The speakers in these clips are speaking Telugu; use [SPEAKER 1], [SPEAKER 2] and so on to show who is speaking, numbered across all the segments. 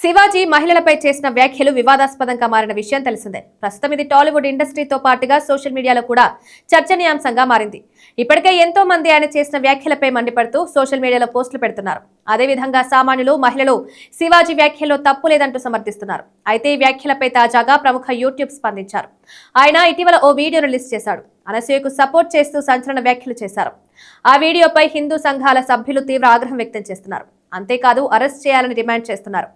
[SPEAKER 1] శివాజీ మహిళలపై చేసిన వ్యాఖ్యలు వివాదాస్పదంగా మారిన విషయం తెలిసిందే. ప్రస్తుతం ఇది టాలీవుడ్ ఇండస్ట్రీతో పాటుగా సోషల్ మీడియాలో కూడా చర్చనీయాంశంగా మారింది. ఇప్పటికే ఎంతో మంది ఆయన చేసిన వ్యాఖ్యలపై మండిపడుతూ సోషల్ మీడియాలో పోస్టులు పెడుతున్నారు. అదేవిధంగా సామాన్యులు మహిళలు శివాజీ వ్యాఖ్యల్లో తప్పు లేదంటూ సమర్థిస్తున్నారు. అయితే ఈ వ్యాఖ్యలపై తాజాగా ప్రముఖ యూట్యూబ్ స్పందించారు. ఆయన ఇటీవల ఓ వీడియోను రిలీజ్ చేశాడు. అనసూయకు సపోర్ట్ చేస్తూ సంచలన వ్యాఖ్యలు చేశారు. ఆ వీడియోపై హిందూ సంఘాల సభ్యులు తీవ్ర ఆగ్రహం వ్యక్తం చేస్తున్నారు. అంతేకాదు అరెస్ట్ చేయాలని డిమాండ్ చేస్తున్నారు.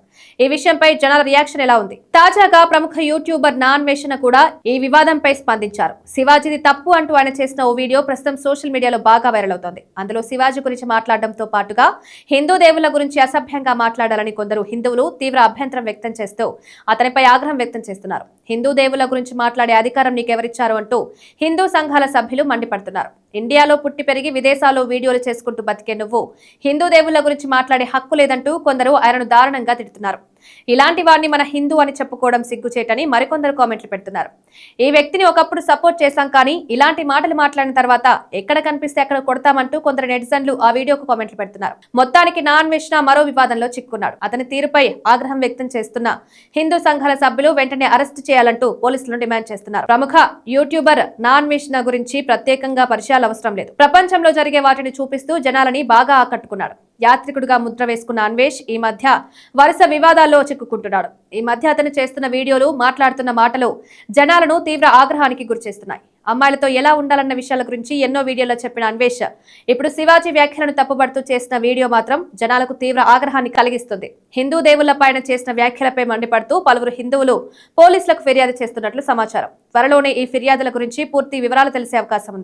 [SPEAKER 1] ఈ విషయంపై జనాల రియాక్షన్ ఎలా ఉంది? తాజాగా ప్రముఖ యూట్యూబర్ నాన్వేషణ కూడా ఈ వివాదంపై స్పందించారు. శివాజీది తప్పు అంటూ ఆయన చేసిన ఓ వీడియో ప్రస్తుతం సోషల్ మీడియాలో బాగా వైరల్ అవుతోంది. అందులో శివాజీ గురించి మాట్లాడడంతో పాటుగా హిందూ దేవుళ్ళ గురించి అసభ్యంగా మాట్లాడాలని కొందరు హిందువులు తీవ్ర అభ్యంతరం వ్యక్తం చేస్తూ అతనిపై ఆగ్రహం వ్యక్తం చేస్తున్నారు. హిందూ దేవుళ్ళ గురించి మాట్లాడే అధికారం నీకెవరిచ్చారు అంటూ హిందూ సంఘాల సభ్యులు మండిపడుతున్నారు. ఇండియాలో పుట్టి పెరిగి విదేశాల్లో వీడియోలు చేసుకుంటూ బతికే నువ్వు హిందూ దేవుళ్ళ గురించి మాట్లాడే హక్కు లేదంటూ కొందరు ఆయనను దారుణంగా తిడుతున్నారు. చేస్తున్నారు ఇలాంటి వారిని మన హిందూ అని చెప్పుకోవడం సిగ్గుచేటని మరికొందరు కామెంట్లు పెడుతున్నారు. ఈ వ్యక్తిని ఒకప్పుడు సపోర్ట్ చేశాం కానీ ఇలాంటి మాటలు మాట్లాడిన తర్వాత ఎక్కడ కనిపిస్తే అక్కడ కొడతామంటూ కొందరు నెటిజన్లు ఆ వీడియోకు కామెంట్లు పెడుతున్నారు. మొత్తానికి నాన్ విష్ణ మరో వివాదంలో చిక్కున్నాడు. అతని తీరుపై ఆగ్రహం వ్యక్తం చేస్తున్న హిందూ సంఘాల సభ్యులు వెంటనే అరెస్ట్ చేయాలంటూ పోలీసులను డిమాండ్ చేస్తున్నారు. ప్రముఖ యూట్యూబర్ నాన్ విష్ణ గురించి ప్రత్యేకంగా పరిచయాలు అవసరం లేదు. ప్రపంచంలో జరిగే వాటిని చూపిస్తూ జనాలని బాగా ఆకట్టుకున్నాడు. యాత్రికుడిగా ముద్ర వేసుకున్న అన్వేష్ ఈ మధ్య వరుస వివాదాల్లో చిక్కుకుంటున్నాడు ఈ మధ్య అతను చేస్తున్న వీడియోలు మాట్లాడుతున్న మాటలు జనాలను తీవ్ర ఆగ్రహానికి గురిచేస్తున్నాయి అమ్మాయిలతో ఎలా ఉండాలన్న విషయాల గురించి ఎన్నో వీడియోలో చెప్పిన అన్వేష్ ఇప్పుడు శివాజీ వ్యాఖ్యలను తప్పుబడుతూ చేసిన వీడియో మాత్రం జనాలకు తీవ్ర ఆగ్రహాన్ని కలిగిస్తుంది. హిందూ దేవుళ్ళపైన చేసిన వ్యాఖ్యలపై మండిపడుతూ పలువురు హిందువులు పోలీసులకు ఫిర్యాదు చేస్తున్నట్లు సమాచారం. త్వరలోనే ఈ ఫిర్యాదుల గురించి పూర్తి వివరాలు తెలిసే అవకాశం ఉంది.